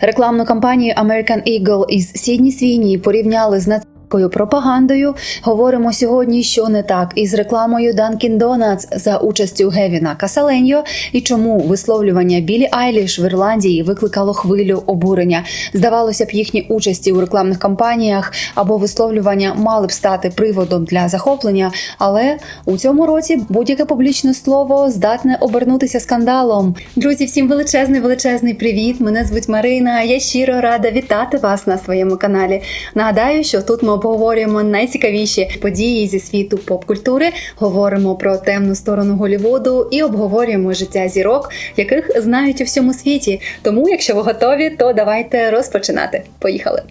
Рекламну кампанію American Eagle із Сідні Свіні порівняли з нацистською пропагандою. Говоримо сьогодні, що не так із рекламою Dunkin' Donuts за участю Гевіна Касаленьо і чому висловлювання Білі Айліш в Ірландії викликало хвилю обурення. Здавалося б, їхні участі у рекламних кампаніях або висловлювання мали б стати приводом для захоплення, але у цьому році будь-яке публічне слово здатне обернутися скандалом. Друзі, всім величезний величезний привіт! Мене звуть Марина. Я щиро рада вітати вас на своєму каналі. Нагадаю, що тут ми обговорюємо найцікавіші події зі світу поп-культури, говоримо про темну сторону Голівуду і обговорюємо життя зірок, яких знають у всьому світі. Тому, якщо ви готові, то давайте розпочинати. Поїхали!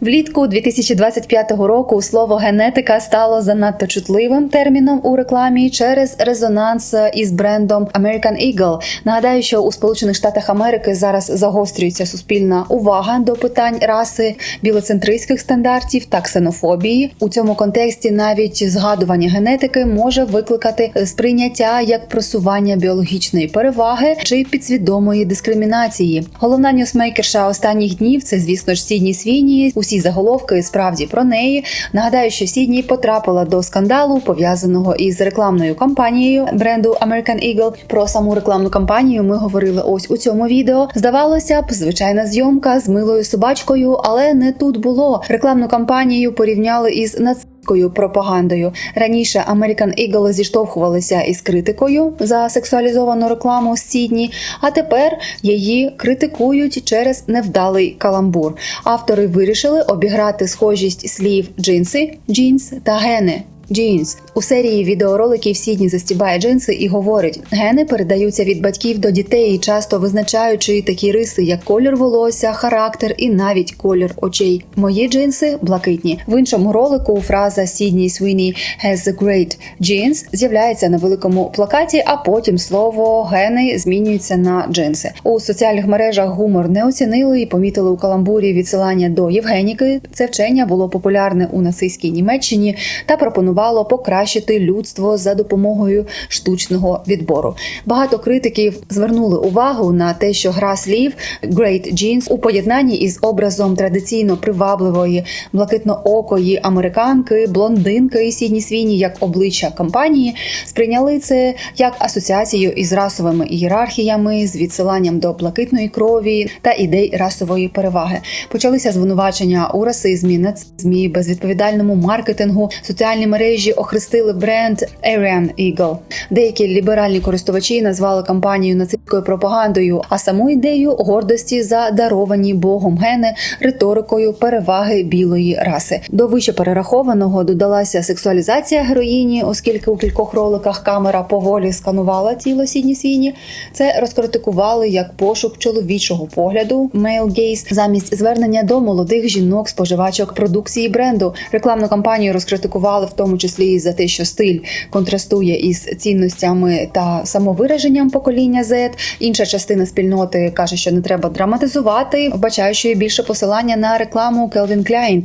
Влітку 2025 року слово генетика стало занадто чутливим терміном у рекламі через резонанс із брендом American Eagle. Нагадаю, що у Сполучених Штатах Америки зараз загострюється суспільна увага до питань раси, білоцентристських стандартів та ксенофобії. У цьому контексті навіть згадування генетики може викликати сприйняття як просування біологічної переваги чи підсвідомої дискримінації. Головна ньюсмейкерша останніх днів це, звісно ж, Сідні Свіні. Усі заголовки справді про неї. Нагадаю, що Сідні потрапила до скандалу, пов'язаного із рекламною кампанією бренду American Eagle. Про саму рекламну кампанію ми говорили ось у цьому відео. Здавалося б, звичайна зйомка з милою собачкою, але не тут було. Рекламну кампанію порівняли із нацистською пропагандою. Раніше American Eagle зіштовхувалися із критикою за сексуалізовану рекламу з Сідні, а тепер її критикують через невдалий каламбур. Автори вирішили обіграти схожість слів джинси, джинс та гени. Джинс у серії відеороликів Сідні застібає джинси і говорить: гени передаються від батьків до дітей, часто визначаючи такі риси, як колір волосся, характер і навіть колір очей. Мої джинси блакитні. В іншому ролику фраза Сідні Свіні has a great jeans з'являється на великому плакаті, а потім слово гени змінюється на джинси. У соціальних мережах гумор не оцінили і помітили у каламбурі відсилання до Євгеніки. Це вчення було популярне у нацистській Німеччині та пропонувало покращити людство за допомогою штучного відбору. Багато критиків звернули увагу на те, що гра слів Great Jeans у поєднанні із образом традиційно привабливої блакитноокої американки, блондинки сідні свіні як обличчя кампанії, сприйняли це як асоціацію із расовими ієрархіями, з відсиланням до блакитної крові та ідей расової переваги. Почалися звинувачення у расизмі, нацизмі, безвідповідальному маркетингу, соціальні мережі охрестили бренд Aryan Eagle. Деякі ліберальні користувачі назвали кампанію нацистською пропагандою, а саму ідею гордості за даровані богом гени риторикою переваги білої раси. До вище перерахованого додалася сексуалізація героїні, оскільки у кількох роликах камера поволі сканувала тіло Сідні Свіні. Це розкритикували як пошук чоловічого погляду male gaze, замість звернення до молодих жінок, споживачок продукції бренду. Рекламну кампанію розкритикували в тому числі і за те, що стиль контрастує із цінностями та самовираженням покоління Z. Інша частина спільноти каже, що не треба драматизувати, вбачаючи більше посилання на рекламу Calvin Klein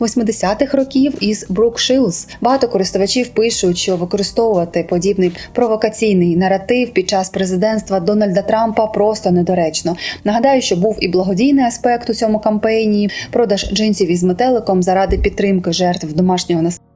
1980-х років із Brooke Shields. Багато користувачів пишуть, що використовувати подібний провокаційний наратив під час президентства Дональда Трампа просто недоречно. Нагадаю, що був і благодійний аспект у цьому кампанії продаж джинсів із метеликом заради підтримки жертв домашнього насильства.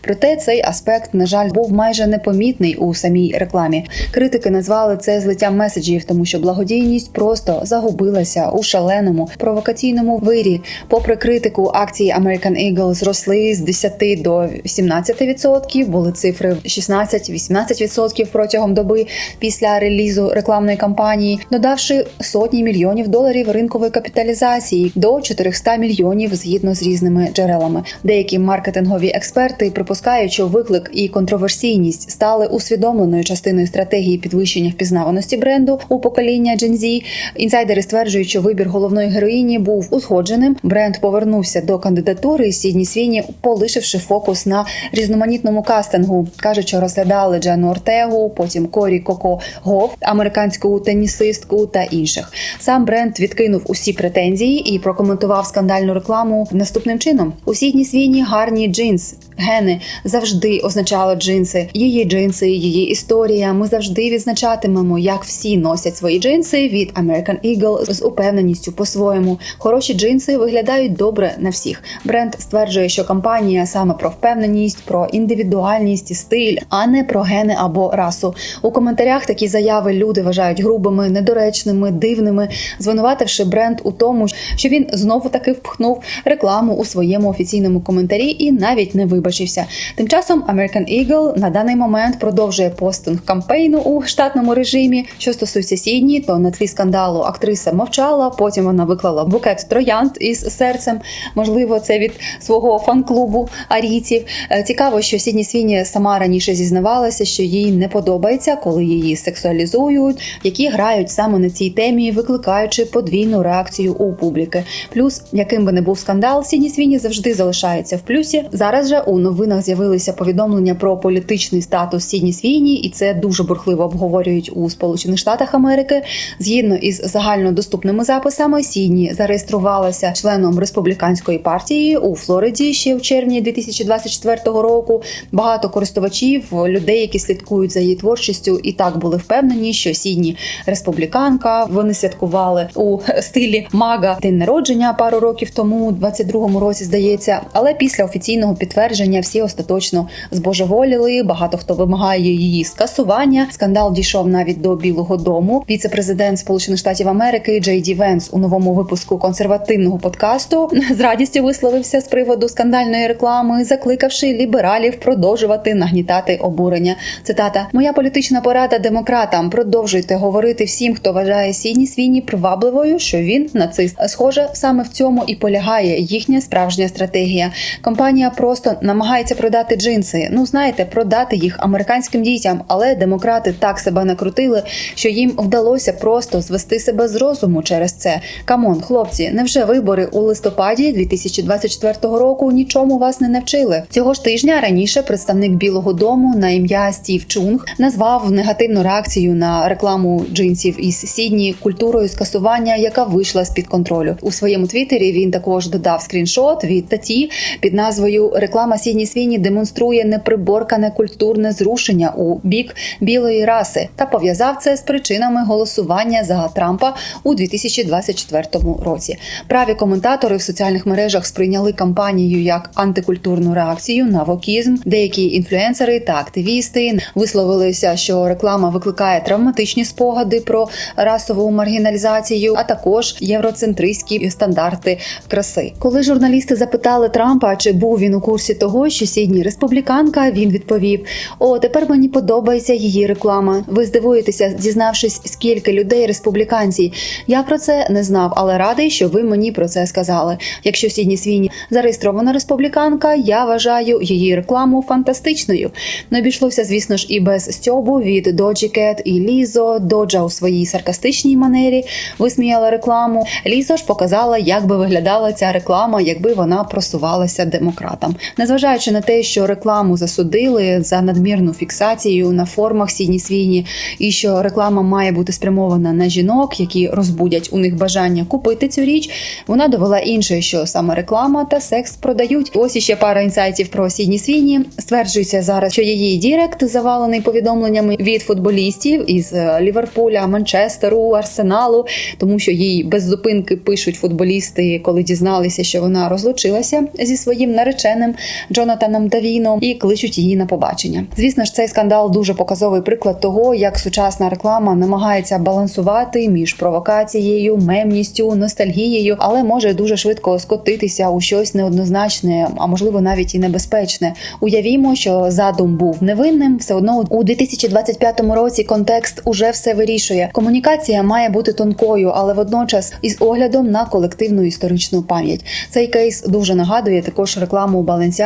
Проте цей аспект, на жаль, був майже непомітний у самій рекламі. Критики назвали це злиттям меседжів, тому що благодійність просто загубилася у шаленому провокаційному вирі. Попри критику, акції American Eagle зросли з 10 до 17%, Були цифри 16-18% протягом доби після релізу рекламної кампанії, додавши сотні мільйонів доларів ринкової капіталізації до 400 мільйонів згідно з різними джерелами. Деякі маркетингові експерти Експерти припускають, що виклик і контроверсійність стали усвідомленою частиною стратегії підвищення впізнаваності бренду у покоління Gen Z. Інсайдери стверджують, що вибір головної героїні був узгодженим. Бренд повернувся до кандидатури Сідні Свіні, полишивши фокус на різноманітному кастингу. кажуть, що розглядали Джану Ортегу, потім Корі Коко Гов, американську тенісистку та інших. Сам бренд відкинув усі претензії і прокоментував скандальну рекламу наступним чином: у Сідні Свіні гарні джинс. Гени завжди означали джинси, її джинси, її історія. Ми завжди відзначатимемо, як всі носять свої джинси від American Eagle з упевненістю по-своєму. Хороші джинси виглядають добре на всіх. Бренд стверджує, що компанія саме про впевненість, про індивідуальність і стиль, а не про гени або расу. У коментарях такі заяви люди вважають грубими, недоречними, дивними, звинувативши бренд у тому, що він знову таки впхнув рекламу у своєму офіційному коментарі і навіть не вибачився. Тим часом American Eagle на даний момент продовжує постинг кампейну у штатному режимі. Що стосується Сідні, то на тлі скандалу актриса мовчала. Потім вона виклала букет троянд із серцем. Можливо, це від свого фан-клубу арійців. Е, Цікаво, що Сідні Свіні сама раніше зізнавалася, що їй не подобається, коли її сексуалізують, які грають саме на цій темі, викликаючи подвійну реакцію у публіки. Плюс, яким би не був скандал, Сідні Свіні завжди залишається в плюсі. Зараз же у новинах з'явилися повідомлення про політичний статус Сідні Свіні, і це дуже бурхливо обговорюють у Сполучених Штатах Америки. Згідно із загальнодоступними записами, Сідні зареєструвалася членом республіканської партії у Флориді ще в червні 2024 року. Багато користувачів, людей, які слідкують за її творчістю, і так були впевнені, що Сідні республіканка. Вони святкували у стилі мага день народження пару років тому, у 22-му році, здається. Але після офіційного підтвердження всі остаточно збожеволіли. Багато хто вимагає її скасування. Скандал дійшов навіть до Білого Дому. Віце-президент Сполучених Штатів Америки Джей Ді Венс у новому випуску консервативного подкасту з радістю висловився з приводу скандальної реклами, закликавши лібералів продовжувати нагнітати обурення. Цитата: Моя політична порада демократам. Продовжуйте говорити всім, хто вважає Сідні Свіні привабливою, що він нацист. Схоже, саме в цьому і полягає їхня справжня стратегія. Компанія просто намагається продати джинси. Ну знаєте, продати їх американським дітям, але демократи так себе накрутили, що їм вдалося просто звести себе з розуму через це. Камон, хлопці, невже вибори у листопаді 2024 року нічому вас не навчили? Цього ж тижня раніше представник Білого Дому на ім'я Стів Чунг назвав негативну реакцію на рекламу джинсів із Сідні культурою скасування, яка вийшла з під контролю. У своєму твіттері він також додав скріншот від статті під назвою Реклама Сідні Свіні демонструє неприборкане культурне зрушення у бік білої раси та пов'язав це з причинами голосування за Трампа у 2024 році. Праві коментатори в соціальних мережах сприйняли кампанію як антикультурну реакцію на вокізм. Деякі інфлюенсери та активісти висловилися, що реклама викликає травматичні спогади про расову маргіналізацію, а також євроцентристські стандарти краси. Коли журналісти запитали Трампа, чи був він у курсі того, що Сідні республіканка, він відповів: О, тепер мені подобається її реклама. Ви здивуєтеся, дізнавшись, скільки людей республіканці. Я про це не знав, але радий, що ви мені про це сказали. Якщо Сідні Свіні зареєстрована республіканка, я вважаю її рекламу фантастичною. Не обійшлося, звісно ж, і без стьобу від Доджі Кет і Лізо. Доджа у своїй саркастичній манері висміяла рекламу. Лізо ж показала, як би виглядала ця реклама, якби вона просувалася демократам. Незважаючи на те, що рекламу засудили за надмірну фіксацію на формах Сідні Свіні, і що реклама має бути спрямована на жінок, які розбудять у них бажання купити цю річ. Вона довела інше, що саме реклама та секс продають. Ось іще пара інсайтів про Сідні Свіні. Стверджується зараз, що її Дірект завалений повідомленнями від футболістів із е, Ліверпуля, Манчестеру, Арсеналу, тому що їй без зупинки пишуть футболісти, коли дізналися, що вона розлучилася зі своїм нареченим Джонатаном Давіном, і кличуть її на побачення. Звісно ж, цей скандал дуже показовий приклад того, як сучасна реклама намагається балансувати між провокацією, мемністю, ностальгією, але може дуже швидко скотитися у щось неоднозначне, а можливо навіть і небезпечне. Уявімо, що задум був невинним, все одно у 2025 році контекст уже все вирішує. Комунікація має бути тонкою, але водночас із оглядом на колективну історичну пам'ять. Цей кейс дуже нагадує також рекламу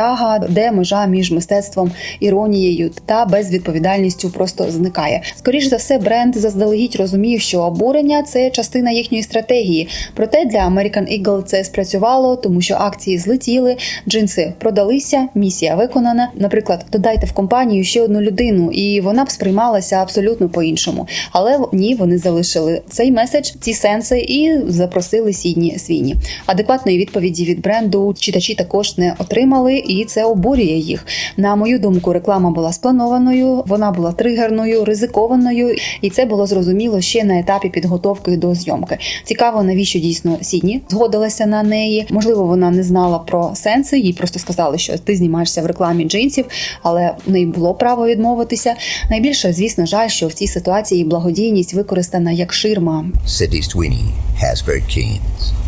Balenciaga, де межа між мистецтвом, іронією та безвідповідальністю просто зникає. Скоріш за все, бренд заздалегідь розумів, що обурення це частина їхньої стратегії. Проте для American Eagle це спрацювало, тому що акції злетіли, джинси продалися, місія виконана. Наприклад, додайте в компанію ще одну людину, і вона б сприймалася абсолютно по-іншому. Але ні, вони залишили цей меседж, ці сенси і запросили сідні свіні. Адекватної відповіді від бренду читачі також не отримали, і і це обурює їх. На мою думку, реклама була спланованою, вона була тригерною, ризикованою, і це було зрозуміло ще на етапі підготовки до зйомки. Цікаво, навіщо дійсно Сідні згодилася на неї. Можливо, вона не знала про сенси, їй просто сказали, що ти знімаєшся в рекламі джинсів, але в неї було право відмовитися. Найбільше, звісно, жаль, що в цій ситуації благодійність використана як ширма. Sydney Sweeney has very.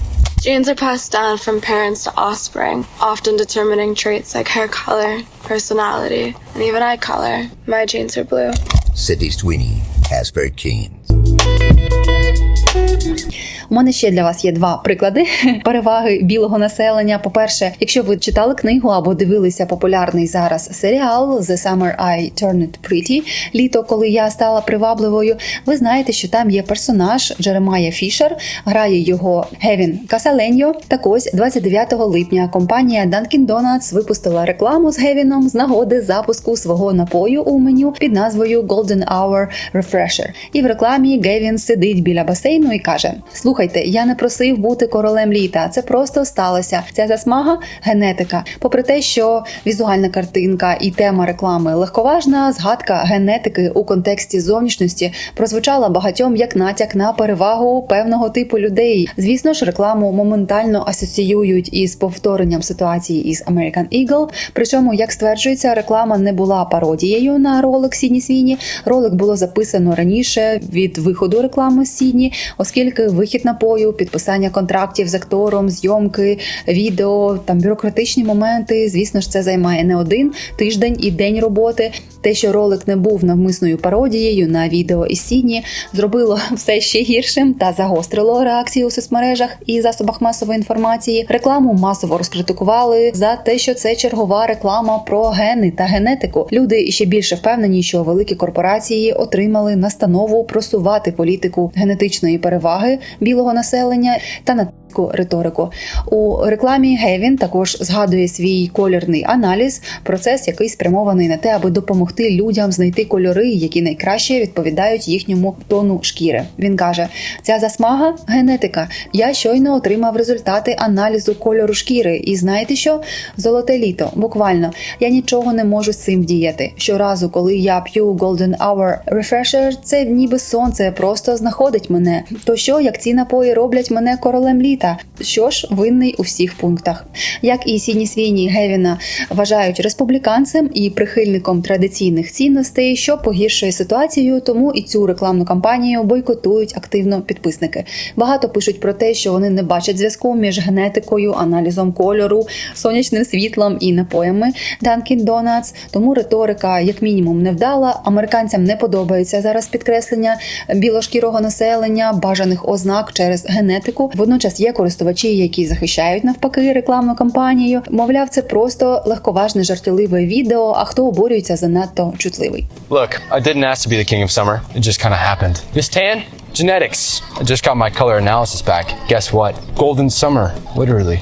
Genes are passed down from parents to offspring, often determining traits like hair color, personality, and even eye color. My genes are blue. Sydney Sweeney has very keens. У мене ще для вас є два приклади переваги білого населення. По-перше, якщо ви читали книгу або дивилися популярний зараз серіал The Summer I Turned Pretty, літо, коли я стала привабливою, ви знаєте, що там є персонаж Джеремая Фішер, грає його Гевін Касаленьо. Так ось 29 липня компанія Dunkin' Donuts випустила рекламу з Гевіном з нагоди запуску свого напою у меню під назвою Golden Hour Refresher. І в рекламі Гевін сидить біля басейну і каже: Слухайте, я не просив бути королем літа. Це просто сталося. Ця засмага генетика. Попри те, що візуальна картинка і тема реклами легковажна, згадка генетики у контексті зовнішності прозвучала багатьом як натяк на перевагу певного типу людей. Звісно ж, рекламу моментально асоціюють із повторенням ситуації із American Eagle. Причому, як стверджується, реклама не була пародією на ролик Сідні Свіні. Ролик було записано раніше від виходу реклами Сідні, оскільки вихід напою, підписання контрактів з актором, зйомки, відео, там бюрократичні моменти. Звісно ж, це займає не один тиждень і день роботи. Те, що ролик не був навмисною пародією на відео із Сідні, зробило все ще гіршим та загострило реакції у соцмережах і засобах масової інформації. Рекламу масово розкритикували за те, що це чергова реклама про гени та генетику. Люди ще більше впевнені, що великі корпорації отримали настанову просувати політику генетичної переваги білого населення та на риторику у рекламі Гевін також згадує свій колірний аналіз, процес, який спрямований на те, аби допомогти людям знайти кольори, які найкраще відповідають їхньому тону шкіри. Він каже: ця засмага генетика. Я щойно отримав результати аналізу кольору шкіри, і знаєте що? Золоте літо, буквально я нічого не можу з цим вдіяти. Щоразу, коли я п'ю Golden Hour Refresher, це ніби сонце просто знаходить мене. То що, як ці напої роблять мене королем літа? Що ж, винний у всіх пунктах. Як і Сіні Свіні Гевіна вважають республіканцем і прихильником традиційних цінностей, що погіршує ситуацію, тому і цю рекламну кампанію бойкотують активно підписники. Багато пишуть про те, що вони не бачать зв'язку між генетикою, аналізом кольору, сонячним світлом і напоями Dunkin' Donuts. Тому риторика, як мінімум, невдала. Американцям не подобається зараз підкреслення білошкірого населення, бажаних ознак через генетику. Водночас є користувачі, які захищають навпаки рекламну кампанію. Мовляв, це просто легковажне жартівливе відео. А хто оборюється занадто чутливий. Look, I didn't ask to be the king of summer. It just kind of happened. This tan? Genetics. I just got my color analysis back. Guess what? Golden summer, literally.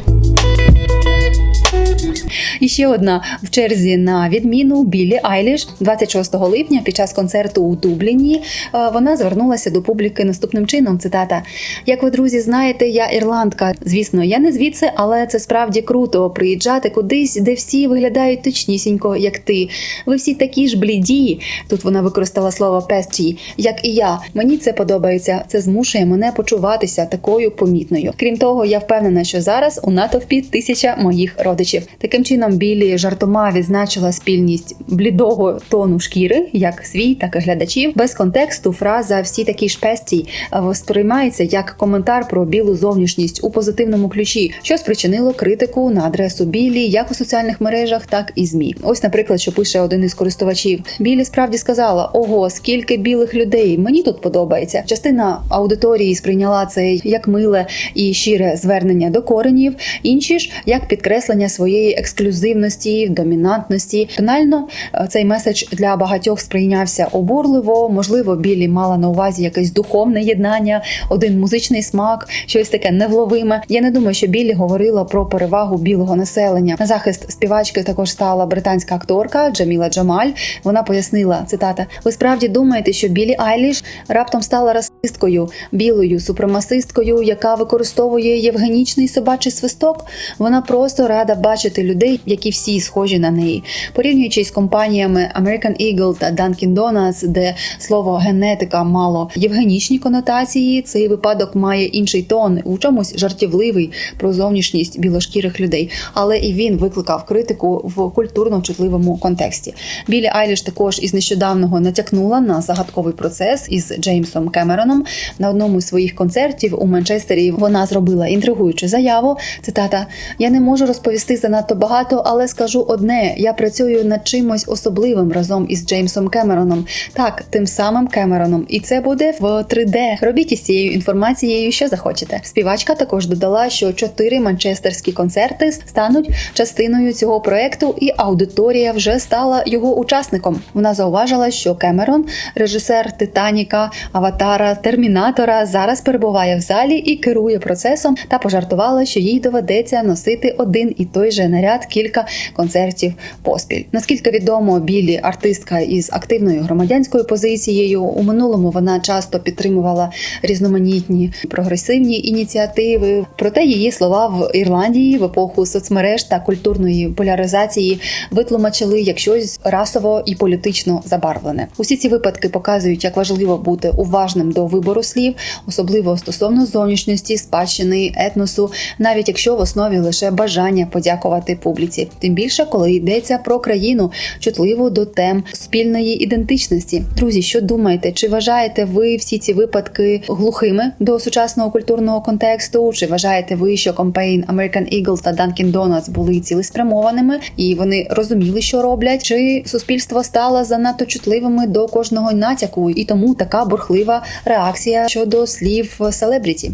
І ще одна в черзі на відміну Білі Айліш 26 липня під час концерту у Дубліні. е, Вона звернулася до публіки наступним чином. Цитата: Як ви друзі знаєте, я ірландка. Звісно, я не звідси, але це справді круто приїжджати кудись, де всі виглядають точнісінько, як ти. Ви всі такі ж бліді. Тут вона використала слово песті, як і я. Мені це подобається. Це змушує мене почуватися такою помітною. Крім того, я впевнена, що зараз у натовпі тисяча моїх родичів. Таким чином, Білі жартома відзначила спільність блідого тону шкіри, як свій, так і глядачів. Без контексту фраза всі такі ж песті сприймається як коментар про білу зовнішність у позитивному ключі, що спричинило критику на адресу Білі як у соціальних мережах, так і змі. Ось, наприклад, що пише один із користувачів. Білі справді сказала: ого, скільки білих людей мені тут подобається. Частина аудиторії сприйняла це як миле і щире звернення до коренів, інші ж як підкреслення своєї ексклюзивності, домінантності. Тонально е, цей меседж для багатьох сприйнявся обурливо. Можливо, білі мала на увазі якесь духовне єднання, один музичний смак, щось таке невловиме. Я не думаю, що Білі говорила про перевагу білого населення. На захист співачки також стала британська акторка Джаміла Джамаль. Вона пояснила цитата: Ви справді думаєте, що Білі Айліш раптом стала расисткою, білою супремасисткою, яка використовує євгенічний собачий свисток? Вона просто рада бачити людей людей, які всі схожі на неї. Порівнюючи з компаніями American Eagle та Dunkin' Donuts, де слово генетика мало євгенічні конотації, цей випадок має інший тон, у чомусь жартівливий про зовнішність білошкірих людей. Але і він викликав критику в культурно чутливому контексті. Білі Айліш також із нещодавного натякнула на загадковий процес із Джеймсом Кемероном на одному з своїх концертів у Манчестері. Вона зробила інтригуючу заяву. Цитата: Я не можу розповісти занадто багато, але скажу одне: я працюю над чимось особливим разом із Джеймсом Кемероном. Так, тим самим Кемероном, і це буде в 3D. Робіть із цією інформацією, що захочете. Співачка також додала, що чотири манчестерські концерти стануть частиною цього проекту, і аудиторія вже стала його учасником. Вона зауважила, що Кемерон, режисер Титаніка, Аватара, Термінатора, зараз перебуває в залі і керує процесом, та пожартувала, що їй доведеться носити один і той же наряд кілька концертів поспіль. Наскільки відомо, білі артистка із активною громадянською позицією у минулому вона часто підтримувала різноманітні прогресивні ініціативи. Проте її слова в Ірландії в епоху соцмереж та культурної поляризації витлумачили як щось расово і політично забарвлене. Усі ці випадки показують, як важливо бути уважним до вибору слів, особливо стосовно зовнішності, спадщини, етносу, навіть якщо в основі лише бажання подякувати публіці. Тим більше, коли йдеться про країну, чутливу до тем спільної ідентичності. Друзі, що думаєте? Чи вважаєте ви всі ці випадки глухими до сучасного культурного контексту? Чи вважаєте ви, що компейн American Eagle та Dunkin' Donuts були цілеспрямованими і вони розуміли, що роблять? Чи суспільство стало занадто чутливими до кожного натяку, і тому така бурхлива реакція щодо слів селебріті?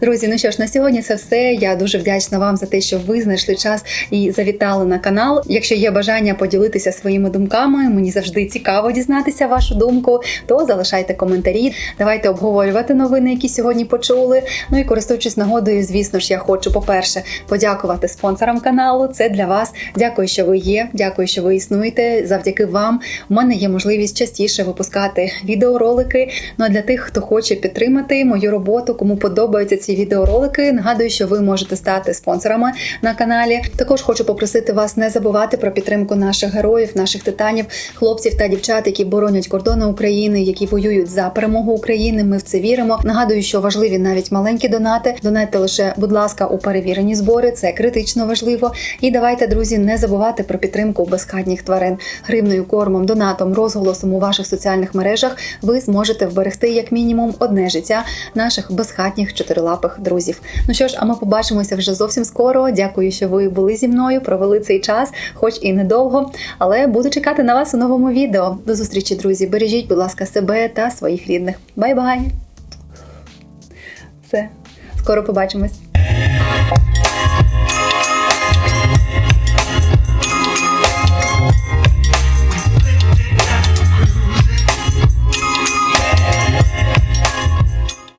Друзі, ну що ж, на сьогодні це все. Я дуже вдячна вам за те, що ви знайшли час і завітали на канал. Якщо є бажання поділитися своїми думками, мені завжди цікаво дізнатися вашу думку, то залишайте коментарі. Давайте обговорювати новини, які сьогодні почули. Ну і користуючись нагодою, звісно ж, я хочу, по-перше, подякувати спонсорам каналу. Це для вас. Дякую, що ви є. Дякую, що ви існуєте. Завдяки вам у мене є можливість частіше випускати відеоролики. Ну а для тих, хто хоче підтримати мою роботу, кому подобаються ці відеоролики, нагадую, що ви можете стати спонсорами на каналі. Також хочу попросити вас не забувати про підтримку наших героїв, наших титанів, хлопців та дівчат, які боронять кордони України, які воюють за перемогу України. Ми в це віримо. Нагадую, що важливі навіть маленькі донати. Донайте лише, будь ласка, у перевірені збори. Це критично важливо. І давайте, друзі, не забувати про підтримку безхатніх тварин гривною, кормом, донатом, розголосом у ваших соціальних мережах. Ви зможете вберегти як мінімум одне життя наших безхатніх чотирилапих друзів. Ну що ж, а ми побачимося вже зовсім скоро. Дякую, що ви були зі мною, провели цей час, хоч і недовго, але буду чекати на вас у новому відео. До зустрічі, друзі. Бережіть, будь ласка, себе та своїх рідних. Бай-бай! Все, скоро побачимось.